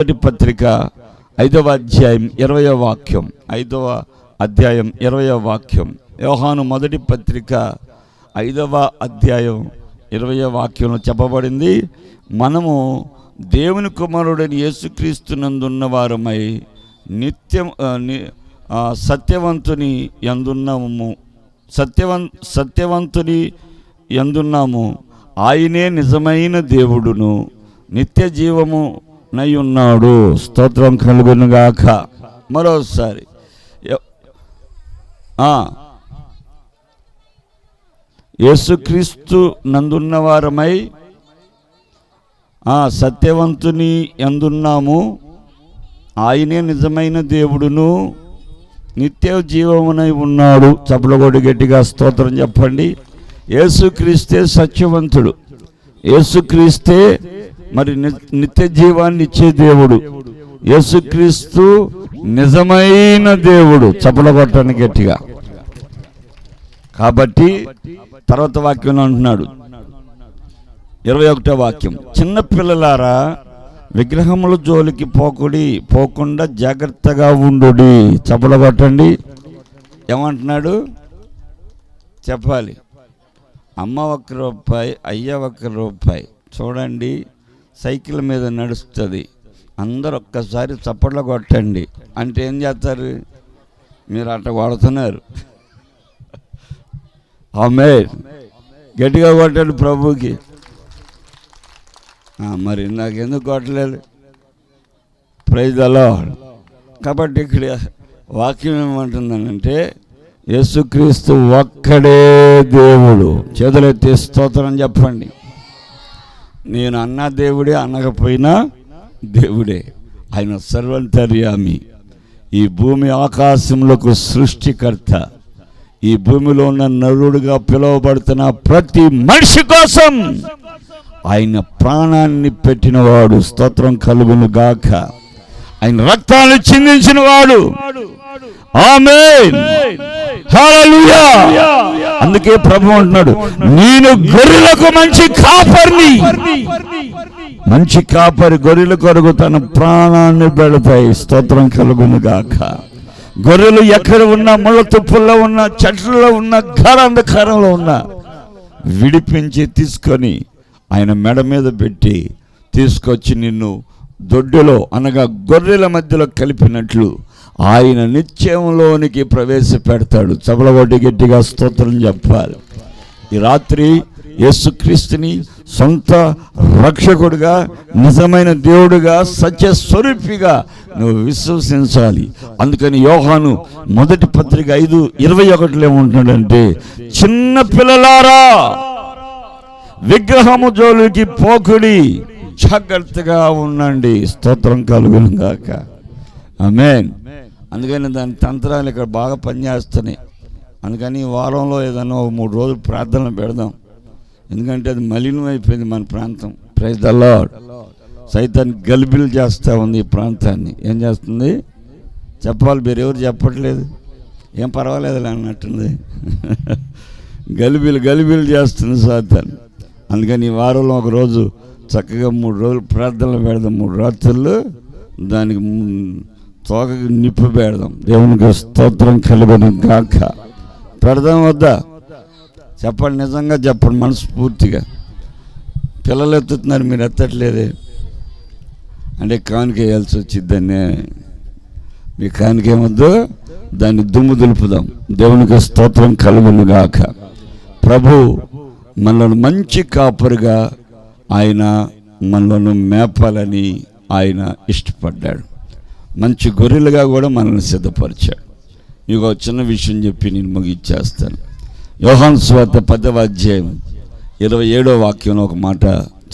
మొదటి పత్రిక ఐదవ అధ్యాయం ఇరవయో వాక్యం. ఐదవ అధ్యాయం ఇరవయో వాక్యం. యోహాను మొదటి పత్రిక ఐదవ అధ్యాయం ఇరవయో వాక్యంలో చెప్పబడింది మనము దేవుని కుమారుడని యేసుక్రీస్తునందున్న వారమై నిత్యం ని- సత్యవంతుని ఎందున్నాము సత్యవం సత్యవంతుని ఎందున్నాము ఆయనే నిజమైన దేవుడును. నిత్య జీవము నై ఉన్నాడు స్తోత్రం కలుగునుగాక. మరోసారి. యేసుక్రీస్తు నందున్న వారమై ఆ సత్యవంతుని ఎందున్నాము ఆయనే నిజమైన దేవుడును. నిత్య జీవమునై ఉన్నాడు. చప్పలగొడి గట్టిగా స్తోత్రం చెప్పండి. యేసుక్రీస్తే సత్యవంతుడు. యేసుక్రీస్తే మరి ని- నిత్య జీవాన్ని ఇచ్చే దేవుడు. యేసుక్రీస్తు నిజమైన దేవుడు. చప్పలగొట్టని గట్టిగా. కాబట్టి తర్వాత వాక్యం అంటున్నాడు. ఇరవై ఒకటో వాక్యం. చిన్నపిల్లలారా విగ్రహముల జోలికి పోకుడి పోకుండా జాగ్రత్తగా ఉండుడి. చప్పలు కొట్టండి. ఏమంటున్నాడు? చెప్పాలి. అమ్మ ఒక్క రూపాయి అయ్య ఒక్క రూపాయి. చూడండి. సైకిల్ మీద నడుస్తుంది. అందరు ఒక్కసారి చప్పట్లు కొట్టండి. అంటే ఏం చేస్తారు? మీరు అట్ట కొడుతున్నారు. ఆమె గట్టిగా కొట్టాడు ప్రభుకి. మరి నాకెందుకు కొట్టలేదు? ప్రైజ్ అలా కాబట్టి ఇక్కడ వాక్యం ఏమంటుందనంటే యేసుక్రీస్తు ఒక్కడే దేవుడు. చేతులెత్తి స్తోత్రం చెప్పండి. నేను అన్న దేవుడే అనకపోయినా దేవుడే. ఆయన సర్వంతర్యామి. ఈ భూమి ఆకాశంలోకి సృష్టికర్త. ఈ భూమిలో ఉన్న నరుడుగా పిలువబడుతున్న ప్రతి మనిషి కోసం ఆయన ప్రాణాన్ని పెట్టినవాడు. స్తోత్రం కలుగును గాక ఆయన రక్తాన్ని చిందించిన వాడు ఆమె అందుకే ప్రభు అంటున్నాడు నేను గొర్రెలకు మంచి కాపర్ని. మంచి కాపరి గొర్రెల కొరకు తన ప్రాణాన్ని పెడతాయి స్తోత్రం కలుగును గాక. గొర్రెలు ఎక్కడ ఉన్నా ముళ్ళ తుప్పుల్లో ఉన్న చెట్లలో ఉన్న ఘర అంధకారంలో ఉన్న విడిపించి తీసుకొని ఆయన మెడ మీద పెట్టి తీసుకొచ్చి నిన్ను దొడ్డులో అనగా గొర్రెల మధ్యలో కలిపినట్లు ఆయన నిత్యంలోనికి ప్రవేశపెడతాడు. చబలగొడ్డి గట్టిగా స్తోత్రం చెప్పాలి. ఈ రాత్రి యేసుక్రీస్తుని సొంత రక్షకుడిగా నిజమైన దేవుడిగా సత్య స్వరూపిగా నువ్వు విశ్వసించాలి. అందుకని యోహాను మొదటి పత్రిక ఐదు ఇరవై ఒకటిలో ఏమంటున్నాడంటే చిన్న పిల్లలారా విగ్రహము జోలికి పోకుడి. జాగ్రత్తగా ఉండండి. స్తోత్రం కలుగును గాక. ఆమేన్. అందుకని దాని తంత్రాలు ఇక్కడ బాగా పనిచేస్తున్నాయి. అందుకని ఈ వారంలో ఏదైనా ఒక మూడు రోజులు ప్రార్థనలు పెడదాం. ఎందుకంటే అది మలినం అయిపోయింది మన ప్రాంతం. ప్రైజ్ ద సైతాన్ని గలిబిలు చేస్తూ ఉంది ఈ ప్రాంతాన్ని. ఏం చేస్తుంది? చెప్పాలి మీరు ఎవరు చెప్పట్లేదు? ఏం పర్వాలేదు అన్నట్టుంది. గలిబిలు గలిబిలు చేస్తుంది సాతాన్. అందుకని ఈ వారంలో ఒక రోజు చక్కగా మూడు రోజులు ప్రార్థనలు పెడదాం. మూడు రాత్రులు దానికి తోకకి నిప్పు పెడదాం. దేవునికి స్తోత్రం కలిగిన గాక. పెడదాం వద్దా. చెప్పండి నిజంగా చెప్పండి మనస్ఫూర్తిగా. పిల్లలు ఎత్తుతున్నారు మీరు ఎత్తట్లేదే. అంటే కానుక వేయాల్సి వచ్చిద్దని మీ కానుక ఏమొద్దు దాన్ని దుమ్ము దులుపుదాం. దేవునికి స్తోత్రం కలుగును గాక. ప్రభు మనల్ని మంచి కాపరిగా ఆయన మనలను మేపాలని ఆయన ఇష్టపడ్డాడు. మంచి గొర్రెలుగా కూడా మనల్ని సిద్ధపరిచాడు. మీకు ఒక చిన్న విషయం చెప్పి నేను ముగిచ్చేస్తాను యోహాన్ స్వార్త పదవ అధ్యాయం ఇరవై ఏడో వాక్యంలో ఒక మాట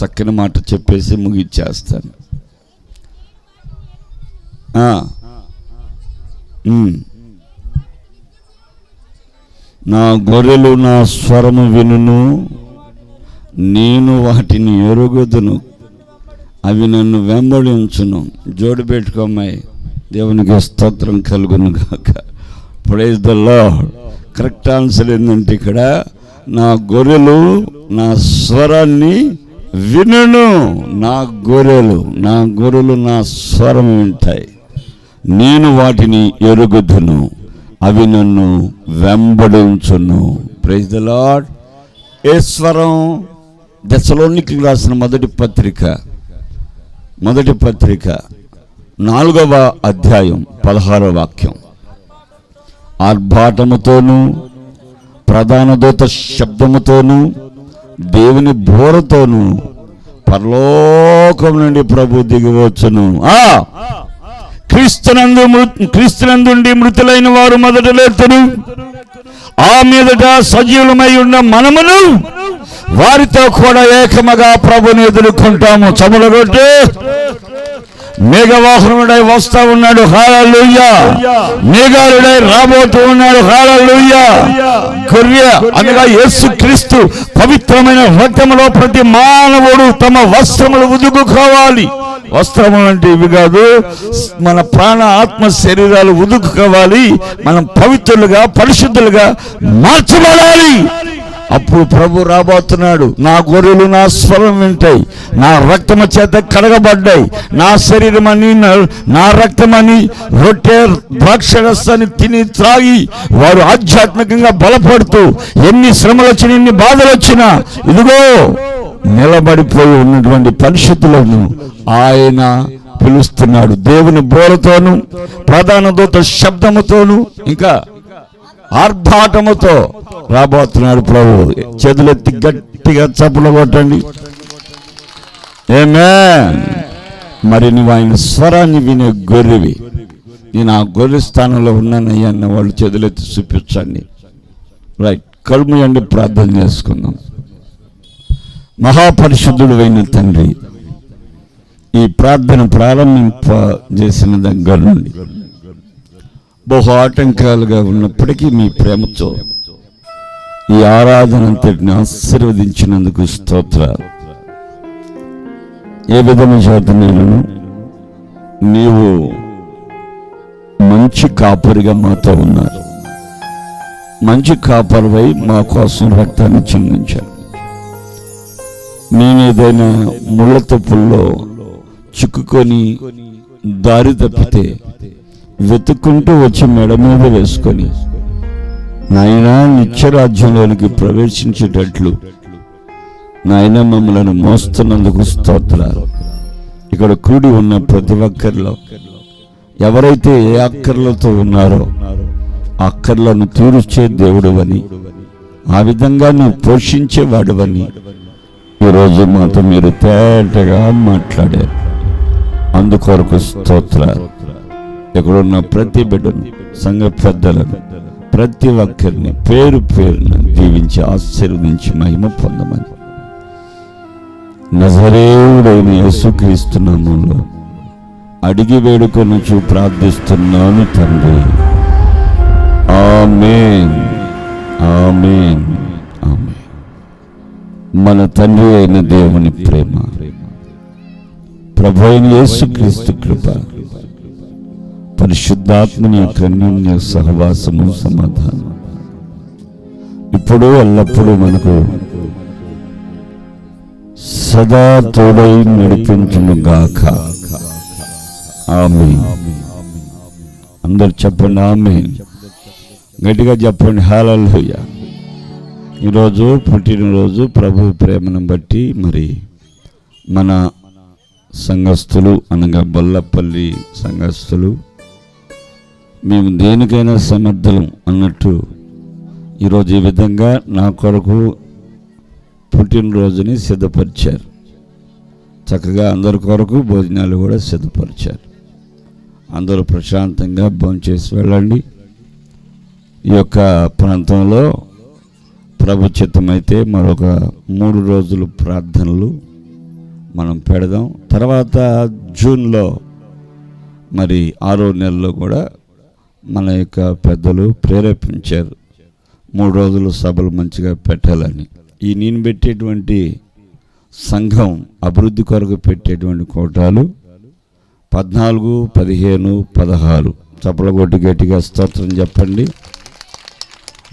చక్కని మాట చెప్పేసి ముగిచ్చేస్తాను నా గొర్రెలు నా స్వరము వినును. నేను వాటిని ఎరుగుదును. అవి నన్ను వెంబడించును. జోడు పెట్టుకోమ్మాయి దేవునికి స్తోత్రం కలుగును గాక. Praise the lord correct answer ఏంటంటే ఇక్కడ నా గొర్రెలు నా స్వరాన్ని వినను. నా గొర్రెలు నా గొర్రెలు నా స్వరం వింటాయి. నేను వాటిని ఎరుగుదును. అవి నన్ను వెంబడించును. ప్రైజ్ ద లాడ్ ఏ స్వరం? దశలోనికి రాసిన మొదటి పత్రిక మొదటి పత్రిక నాలుగవ అధ్యాయం పదహారవ వాక్యం. ఆర్భాటముతోనూ ప్రధాన దూత శబ్దముతోనూ దేవుని బోరతోనూ పరలోకం నుండి ప్రభు దిగివచ్చును ఆ! క్రీస్తునందు మృ- క్రీస్తునందుండి మృతులైన వారు మొదట లేతురు ఆ మీదట సజీవులమై ఉన్న మనమును వారితో కూడా ఏకముగా ప్రభుని ఎదుర్కొంటాము. చములగొట్టు మేఘవాహనుడై వస్తా ఉన్నాడు. హాలూయ్యా మేఘాలుడై రాబోతూ ఉన్నాడు. హాలూయ్యా గొర్రె అనగా యేసు క్రీస్తు పవిత్రమైన రక్తములో ప్రతి మానవుడు తమ వస్త్రములు ఉదుకుకోవాలి. వస్త్రములు అంటే ఇవి కాదు మన ప్రాణ ఆత్మ శరీరాలు ఉదుకుకోవాలి. మనం పవిత్రులుగా పరిశుద్ధులుగా మార్చబడాలి. అప్పుడు ప్రభు రాబోతున్నాడు. నా గొర్రెలు నా స్వరం వింటాయి. నా రక్తము చేత కడగబడ్డాయి. నా శరీరం అని నా- నా రక్తమని రొట్టె ద్రాక్షరసాన్ని తిని త్రాగి వారు ఆధ్యాత్మికంగా బలపడుతూ ఎన్ని శ్రమలు వచ్చినా ఎన్ని బాధలు వచ్చినా ఇదిగో నిలబడిపోయి ఉన్నటువంటి పరిస్థితులను ఆయన పిలుస్తున్నాడు. దేవుని బోరతోను ప్రధాన దూత శబ్దముతోను ఇంకా ఆర్భాటముతో రాబోతున్నాడు ప్రభు. చేతులెత్తి గట్టిగా చప్పులు కొట్టండి. ఏమే మరి నువ్వు ఆయన స్వరాన్ని వినే గొర్రెవి. నేను ఆ గొర్రె స్థానంలో ఉన్నానయ్యా అన్న వాళ్ళు చేతులెత్తి చూపించండి. రైట్ కడుముయండి ప్రార్థన చేసుకుందాం. మహాపరిశుద్ధుడు అయిన తండ్రి ఈ ప్రార్థన ప్రారంభింప చేసిన దగ్గర నుండి బహు ఆటంకాలుగా ఉన్నప్పటికీ మీ ప్రేమతో ఈ ఆరాధన అంతటిని ఆశీర్వదించినందుకు స్తోత్ర ఏ విధమైన చేత నేను నీవు మంచి కాపరిగా మాతో ఉన్నారు. మంచి కాపరివై మా కోసం రక్తాన్ని చిందించారు. నేను ఏదైనా ముళ్ళ తప్పుల్లో చిక్కుకొని దారి తప్పితే వెతుక్కుంటూ వచ్చి మెడ మీద వేసుకొని నాయన నిత్యరాజ్యంలోనికి ప్రవేశించేటట్లు నాయన మమ్మలను మోస్తున్నందుకు స్తోత్రాలు. ఇక్కడ కూడి ఉన్న ప్రతి ఒక్కరిలో ఎవరైతే ఏ అక్కర్లతో ఉన్నారో అక్కర్లను తీర్చే దేవుడువని ఆ విధంగా నువ్వు పోషించేవాడువని ఈరోజు మాతో మీరు తేటగా మాట్లాడారు. అందుకొరకు స్తోత్రాలు. ఇక్కడున్న ప్రతి బిడ్డను సంఘ పెద్దలను ప్రతి ఒక్కరిని పేరు పేరున దీవించి ఆశీర్వదించి మహిమ పొందమని. నజరేవుడైన యేసుక్రీస్తునామంలో అడిగి వేడుకొనుచు ప్రార్థిస్తున్నాను తండ్రి. ఆమెన్. ఆమెన్. ఆమేన్. మన తండ్రి అయిన దేవుని ప్రేమ. ప్రభు అయిన యేసుక్రీస్తు కృప. పరిశుద్ధాత్మని యొక్క అన్యోన్య సహవాసము సమాధానం. ఇప్పుడు ఎల్లప్పుడూ మనకు సదా తోడై నడిపించును గాక ఆమె అందరు చెప్పండి ఆమె గట్టిగా చెప్పండి హాలూయ ఈరోజు పుట్టినరోజు ప్రభు ప్రేమను బట్టి మరి మన సంఘస్థులు అనగా బొల్లపల్లి సంఘస్థులు మేము దేనికైనా సమర్థులం అన్నట్టు ఈరోజు ఈ విధంగా నా కొరకు పుట్టినరోజుని సిద్ధపరిచారు. చక్కగా అందరి కొరకు భోజనాలు కూడా సిద్ధపరిచారు. అందరూ ప్రశాంతంగా భోంచేసి వెళ్ళండి. ఈ యొక్క ప్రాంతంలో ప్రభు మరొక మూడు రోజులు ప్రార్థనలు మనం పెడదాం. తర్వాత జూన్లో మరి ఆరో నెలలో కూడా మన యొక్క పెద్దలు ప్రేరేపించారు. మూడు రోజులు సభలు మంచిగా పెట్టాలని. ఈ నేను పెట్టేటువంటి సంఘం అభివృద్ధి కొరకు పెట్టేటువంటి కోటాలు పద్నాలుగు పదిహేను పదహారు. చప్పల కొట్టి గట్టిగా స్తోత్రం చెప్పండి.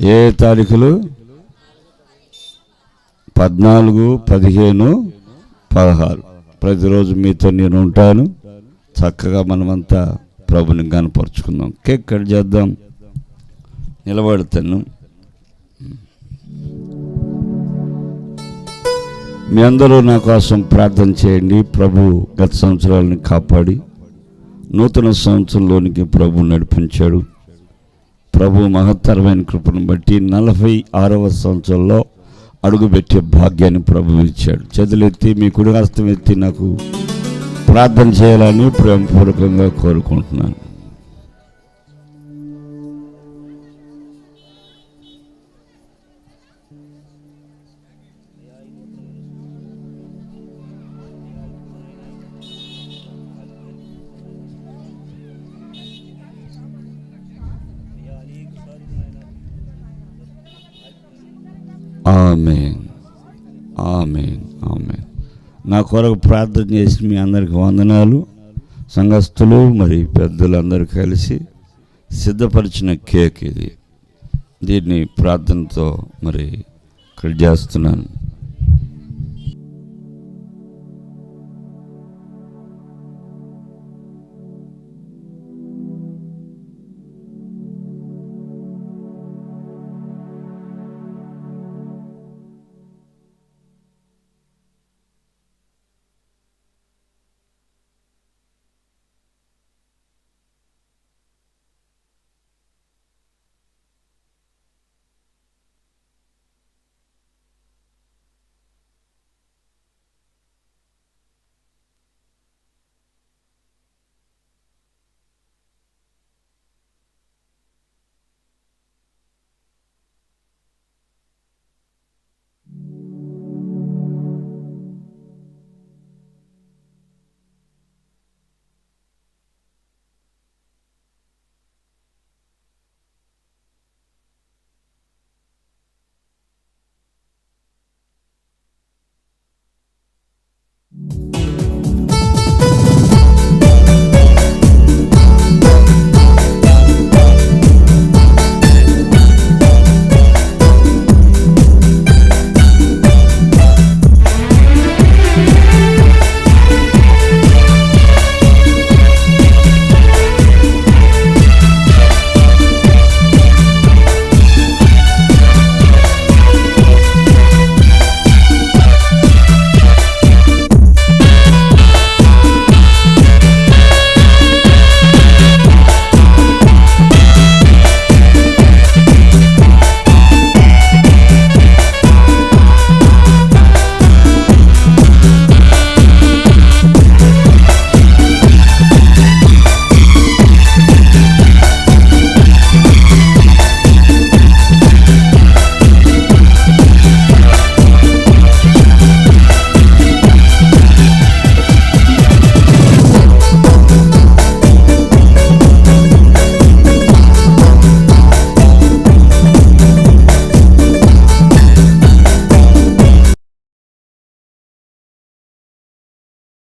ఏ తారీఖులు? పద్నాలుగు పదిహేను పదహారు. ప్రతిరోజు మీతో నేను ఉంటాను. చక్కగా మనమంతా ప్రభుని కనపరుచుకుందాం కేక్ కట్ చేద్దాం. నిలబడతాను మీ అందరూ నా కోసం ప్రార్థన చేయండి. ప్రభు గత సంవత్సరాలను కాపాడి నూతన సంవత్సరంలోనికి ప్రభు నడిపించాడు. ప్రభు మహత్తరమైన కృపను బట్టి నలభై ఆరవ సంవత్సరంలో అడుగుపెట్టే భాగ్యాన్ని ప్రభు ఇచ్చాడు. చదులెత్తి మీ కుడి హస్తం ఎత్తి నాకు ప్రార్థన చేయాలని ప్రేమపూర్వకంగా కోరుకుంటున్నాను. ఆమెన్ ఆమె ఆమె నా కొరకు ప్రార్థన చేసి మీ అందరికి వందనాలు. సంఘస్థులు మరి పెద్దలందరూ కలిసి సిద్ధపరిచిన కేక్ ఇది. దీన్ని ప్రార్థనతో మరి కట్ చేస్తున్నాను.